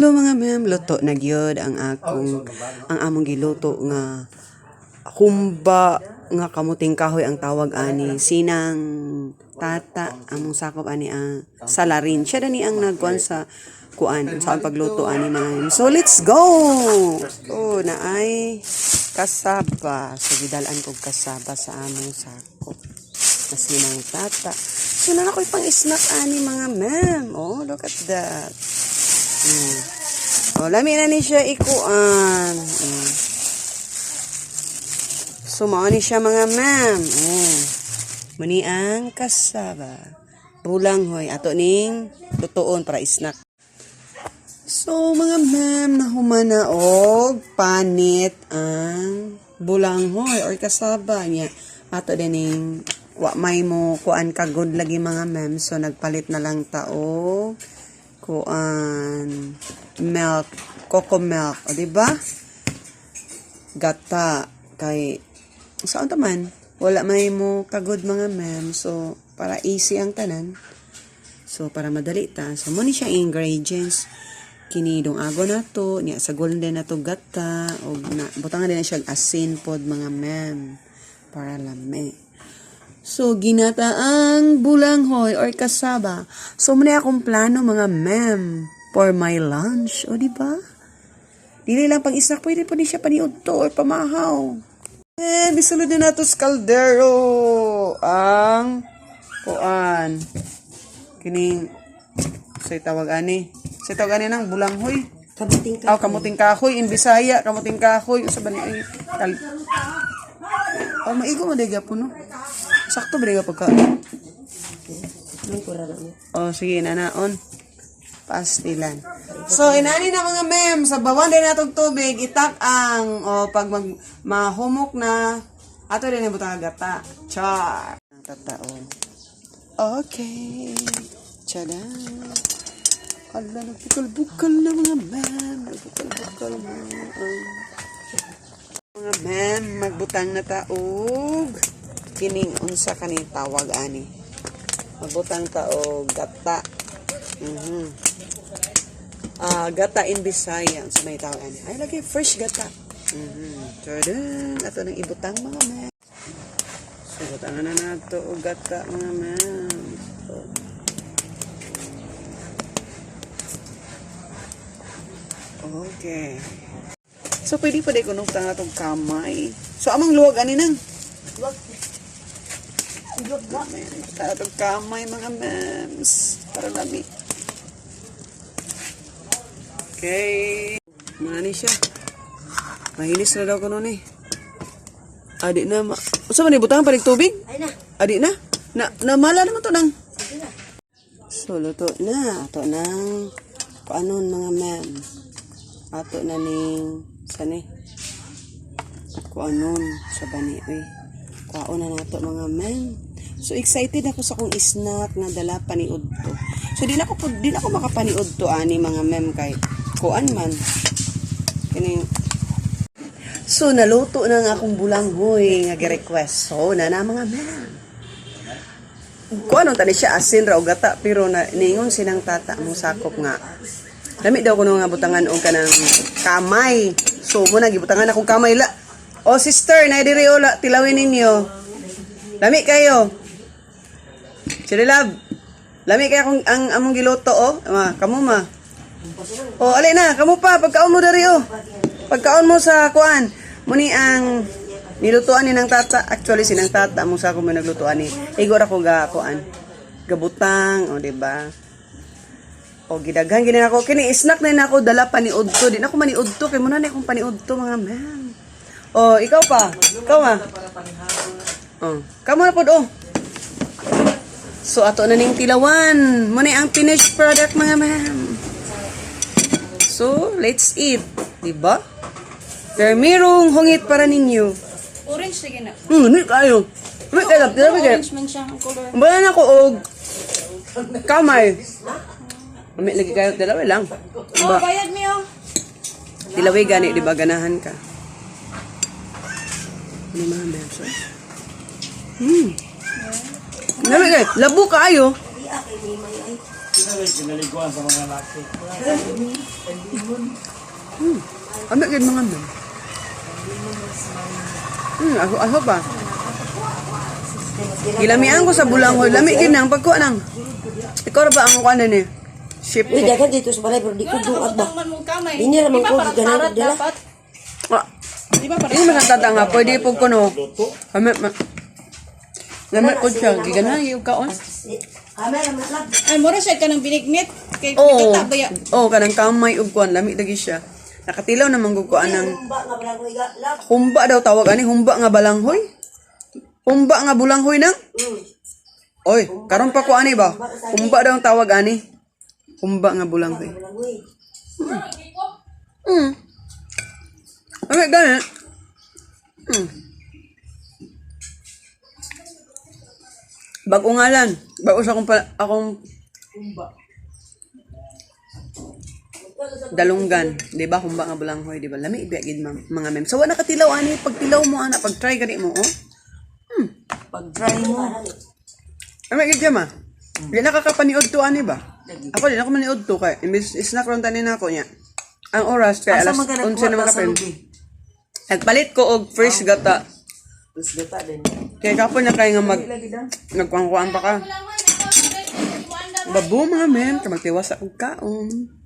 Hello mga ma'am, luto na gyud ang akong ang among giluto nga humba nga kamuting kahoy ang tawag ani. Sinang tata among sakop ani ang salarin. Siya dani ang nagkuan sa kuan sa pagluto ani mga ma'am. so let's go! Oh na ay kasaba. So gidalan kog kasaba sa among sakop na sinang tata. So na ako'y pang snack ani mga ma'am. Oh look at that Mm. O, lami na ni siya ikuan. Mm. Sumao ni siya mga ma'am. Oh. Muni ang kasaba. Bulang hoy. Ato ning tutuon para snack. So, mga ma'am, nahumana og panit ang bulanghoy or kasaba niya. Ato din ning wa may mo kuan kagod lagi mga ma'am. So, nagpalit na lang tao kuan milk, coco milk, o di ba? Gata kay saan taman wala may mo kagod mga ma'am. So, para easy ang tanan. So, para madali ta. So, mo siya ingredients. Kinidong ago na to, niya sa golden na to gata, o na, butangan din na siya asin pod mga ma'am. Para lami. So, ginataang bulanghoy or kasaba. So, muna akong plano mga ma'am for my lunch. O, di ba? Dili lang pang snack, pwede po ni siya paniod to or pamahaw. Eh, bisulod na nato sa kaldero. Ang kuan. Kining sa tawag ani. Sa tawag ani ng bulanghoy. Kabuting Aw, kamuting kahoy in Bisaya, kamuting kahoy usa ba ni ay tal. Oh, maigo mo dega po no. Sakto ba dega pagka. Na? Oh, sige na naon. Pastilan. So, inani na mga mem, sa bawan din natong tubig, itak ang, o, pag mag, mahumok na, ato din yung butang gata. Char. Tataon. Okay. Tada. Ala, nagbukal-bukal na mga mem. Nagbukal-bukal na. Mga mem, magbutang na taog. Kining unsa kani tawag ani. Magbutang taog gata. Mhm. Ah, gata in Bisaya sa may tawag ani. Ay lagi fresh gata. Mhm. Tada. Ato nang ibutang mga mem. So, butangan na nato og gata mga. So, Okay. So, pwede pa di ko nung tanga tong kamay. So, amang luwag ani nang. Wag. Ba? Tanga tong kamay, mga mems. Para lami. Okay. Mani siya. Mahinis na daw ko nun eh. Adi na, ma... Usa man ibutang pa ning tubig? Ay na. Adi na. Na, namala naman to nang. Na. So, luto na. Ato nang... Kaanon mga ma'am. Ato na ning... Sani? Kuanon sa bani. Uy. Kuaon na nato mga ma'am. So, excited ako sa kong snack na dala paniud to. So, di na ako, di na ako makapaniud to ani mga ma'am kay kuan man. Kining So, naluto na nga akong bulanghoy nga gi-request. So, na na mga ma'am kung ano tani siya asin ra gata pero na ningon sinang tata mo sakop nga dami daw kuno nga butangan og kanang kamay so mo na gibutangan akong kamay la o sister na diri ola tilawin ninyo lami kayo Sila love lami kayo akong ang among giluto o ma kamo ma. O ali na. Kamo pa. Pagkaon mo dari o pagkaon mo sa kuan. Muni ang nilutuan ni ng tata. Actually sinang tata mo sa ako may naglutuan ni. Igor ako ga kuan. Gabutang o di ba? O gidaghan gini ako kini snack na nako. Dala paniudto. Di na ako maniudto. Kay mo na akong paniudto mga ma'am. O ikaw pa. Ikaw ah oh kamo na pod oh so ato na ning tilawan mo na ang finished product mga ma'am so let's eat di ba Permirong hungit para ninyo. Orange lagi na. Hmm, hindi kayo. Kayo, hindi kayo. Orange man siya ang color. Bala na ko og kamay. May lagi kayo, dalawa lang. Oh, bayad oh. Dilaway gani, di ba ganahan ka? Ano mga beso? Hmm. Kayo, labo kaayo. Kinaliguan sa mga laki. Ano yun mga ma'am? Hmm, ako, ako ba? Gilamian ko sa bulanghoy. Lami ginang pagkuha nang. Ikaw ba ang kuha ni? Ship Uy, dagan dito sa balay, pero di ko duat ba? man. Hindi naman ko tarat dila. dapat? Ah, Di ba parang Ini makatata nga, pwede po ko no. Kami, ma... Lamit ko siya, gigana yung kaon. Kamay naman lang. Ay, mura siya ka ng binignit. Kay Oo. kita ba ya? Oo, kanang kamay ug kuan, lami lagi siya. Nakatilaw naman gug kuan ng Humba ko daw tawag ani, humba nga balanghoy. Humba nga bulanghoy nang. Hmm. Oy, karon pa ko ani ba? Humba daw ang tawag ani. Humba nga bulanghoy. Hmm. Okay, ganun. Hmm. Bago ngalan. Bago sa akong, pa- akong dalunggan. Di ba? Humba nga bulanghoy, di ba? Lami, biya gid mga, mga mem. So, wala katilaw, ani. Pag tilaw mo, ana. Pag try gani mo, oh. Pag-dry mo. Ano gid ma? Di nakakapaniod to, ani ba? Ako, di na ako maniod to. Kaya, imbis, isnak ron tanin ako niya. Ang oras, kaya alas 11 na mga. Nagpalit ko og first gata. Tapos gata din. Kaya kapon na kayo nga mag... Nagkuhan-kuhan pa ka. Babo mga men, kamagtiwas sa kong kaon.